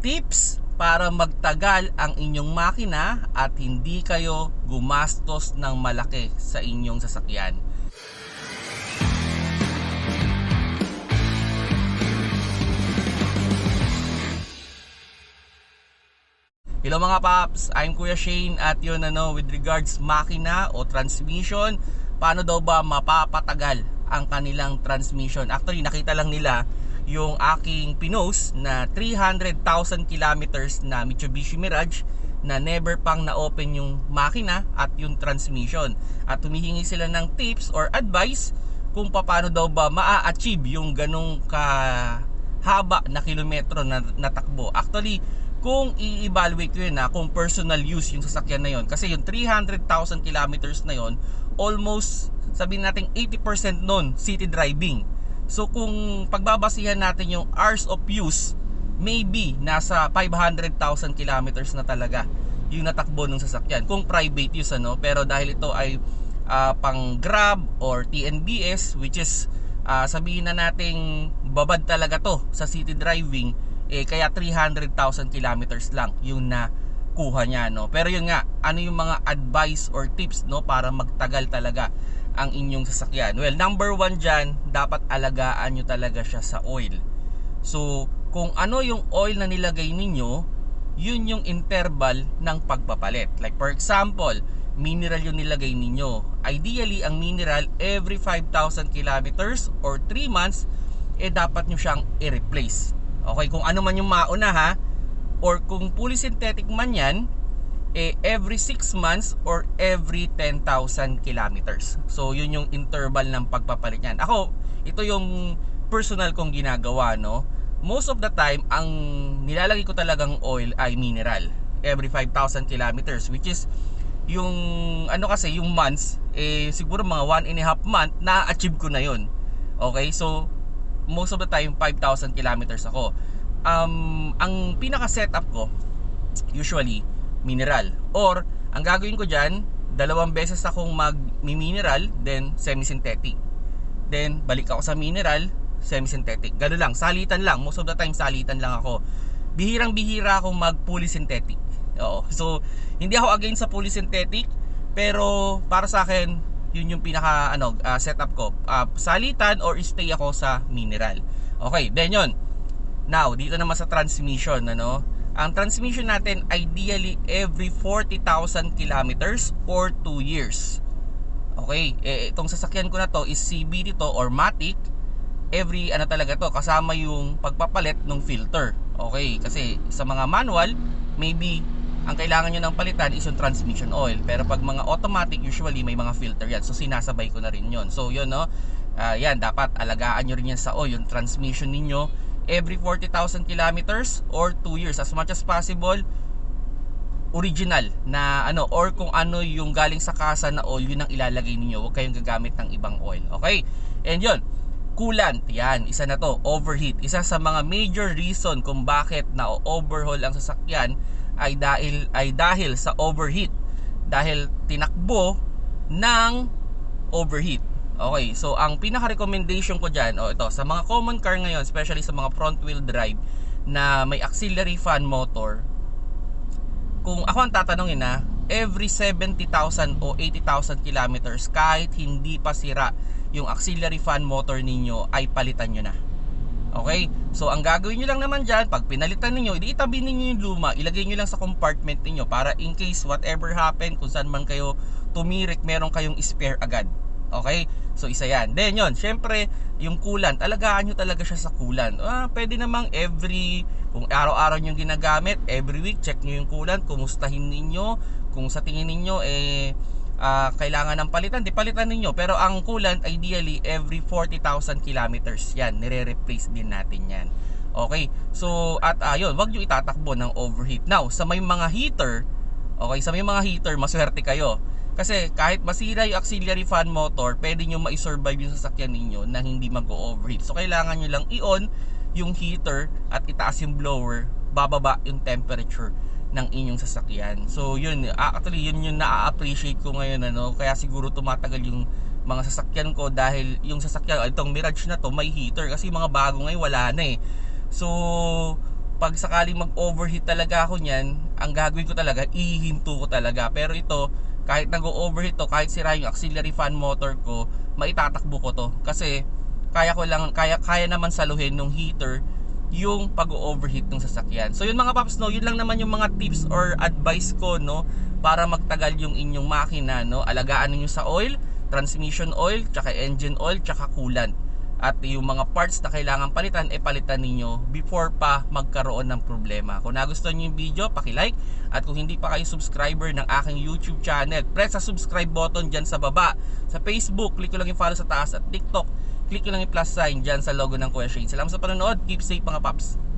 tips para magtagal ang inyong makina at hindi kayo gumastos ng malaki sa inyong sasakyan. Hello mga paps, I'm Kuya Shane at yun ano with regards makina o transmission, paano daw ba mapapatagal ang kanilang transmission? Actually nakita lang nila yung aking pinost na 300,000 kilometers na Mitsubishi Mirage na never pang na-open yung makina at yung transmission. At humihingi sila ng tips or advice kung paano daw ba maa-achieve yung ganong ka haba na kilometro na natakbo. Actually, kung i-evaluate ko yun na kung personal use yung sasakyan na yun kasi yung 300,000 kilometers na yun almost sabihin natin 80% nun city driving so kung pagbabasihan natin yung hours of use maybe nasa 500,000 kilometers na talaga yung natakbo ng sasakyan. Kung private use ano? Pero dahil ito ay uh, pang grab or TNBS which is uh, sabihin na nating babad talaga to sa city driving eh kaya 300,000 kilometers lang yung nakuha niya no? Pero yun nga ano yung mga advice or tips no? Para magtagal talaga ang inyong sasakyan? Well number one dyan dapat alagaan nyo talaga siya sa oil. So kung ano yung oil na nilagay ninyo yun yung interval ng pagpapalit. Like for example mineral yung nilagay ninyo. Ideally ang mineral every 5,000 kilometers or 3 months eh dapat nyo siyang i-replace. Okay, kung ano man yung mauna ha, or kung fully synthetic man yan, eh, every 6 months or every 10,000 kilometers. So, yun yung interval ng pagpapalit yan. Ako, ito yung personal kong ginagawa, no? Most of the time, ang nilalagay ko talagang oil ay mineral. Every 5,000 kilometers, which is yung ano kasi yung months eh siguro mga 1 and a half month na achieve ko na yon okay so most of the time 5,000 kilometers ako. Um, ang pinaka setup ko usually mineral or ang gagawin ko diyan dalawang beses akong mag-mineral then semi-synthetic. Then balik ako sa mineral, semi-synthetic. Gano'n lang, salitan lang. Most of the time salitan lang ako. Bihirang-bihira akong mag fully synthetic. Oo. So, hindi ako against sa fully synthetic, pero para sa akin, yun yung pinaka ano uh, setup ko uh, salitan or stay ako sa mineral okay then yun now dito naman sa transmission ano ang transmission natin ideally every 40,000 kilometers or 2 years. Okay eh, itong sasakyan ko na to is CB dito or Matic. Every ano talaga to kasama yung pagpapalit ng filter. Okay kasi sa mga manual maybe ang kailangan nyo ng palitan is yung transmission oil. Pero pag mga automatic usually may mga filter yan. So sinasabay ko na rin yon so yun no? Uh, yan dapat alagaan nyo rin yan sa oil yung transmission ninyo every 40,000 kilometers or 2 years. As much as possible original na ano or kung ano yung galing sa kasa na oil yun ang ilalagay ninyo. Huwag kayong gagamit ng ibang oil. Okay? And yun coolant. Yan isa na to. Overheat. Isa sa mga major reason kung bakit na overhaul ang sasakyan ay dahil ay dahil sa overheat. Dahil tinakbo ng overheat okay so ang pinaka recommendation ko diyan oh ito sa mga common car ngayon especially sa mga front wheel drive na may auxiliary fan motor kung ako ang tatanungin na every 70,000 o 80,000 kilometers kahit hindi pa sira yung auxiliary fan motor ninyo ay palitan nyo na Okay? So, ang gagawin nyo lang naman dyan, pag pinalitan ninyo, itabi ninyo yung luma, ilagay nyo lang sa compartment ninyo para in case whatever happen, kung saan man kayo tumirik, meron kayong spare agad. Okay? So, isa yan. Then, yun, syempre, yung coolant, alagaan nyo talaga siya sa coolant. Ah, pwede namang every, kung araw-araw nyo ginagamit, every week, check nyo yung coolant, kumustahin ninyo, kung sa tingin ninyo, eh, uh, kailangan ng palitan, di palitan ninyo. Pero ang coolant, ideally, every 40,000 kilometers yan. Nire-replace din natin yan. Okay? So, at ayun, uh, wag nyo itatakbo ng overheat. Now, sa may mga heater, okay, sa may mga heater, maswerte kayo. Kasi kahit masira yung auxiliary fan motor, pwede nyo ma-survive yung sasakyan ninyo na hindi mag-overheat. So, kailangan nyo lang i-on yung heater at itaas yung blower, bababa yung temperature ng inyong sasakyan. So yun, actually yun yung na-appreciate ko ngayon ano, kaya siguro tumatagal yung mga sasakyan ko dahil yung sasakyan, itong Mirage na to may heater kasi mga bago ngayon wala na eh. So pag sakaling mag-overheat talaga ako niyan, ang gagawin ko talaga, ihinto ko talaga. Pero ito, kahit nag-overheat to, kahit sira yung auxiliary fan motor ko, maitatakbo ko to. Kasi kaya ko lang kaya kaya naman saluhin nung heater yung pag-overheat ng sasakyan. So yun mga paps no, yun lang naman yung mga tips or advice ko no para magtagal yung inyong makina no. Alagaan niyo sa oil, transmission oil, tsaka engine oil, tsaka coolant. At yung mga parts na kailangan palitan, e palitan ninyo before pa magkaroon ng problema. Kung nagustuhan niyo yung video, paki-like. At kung hindi pa kayo subscriber ng aking YouTube channel, press sa subscribe button dyan sa baba. Sa Facebook, click ko lang yung follow sa taas. At TikTok, click ko lang yung plus sign dyan sa logo ng Kuya Shane. Salamat sa panonood. Keep safe mga paps.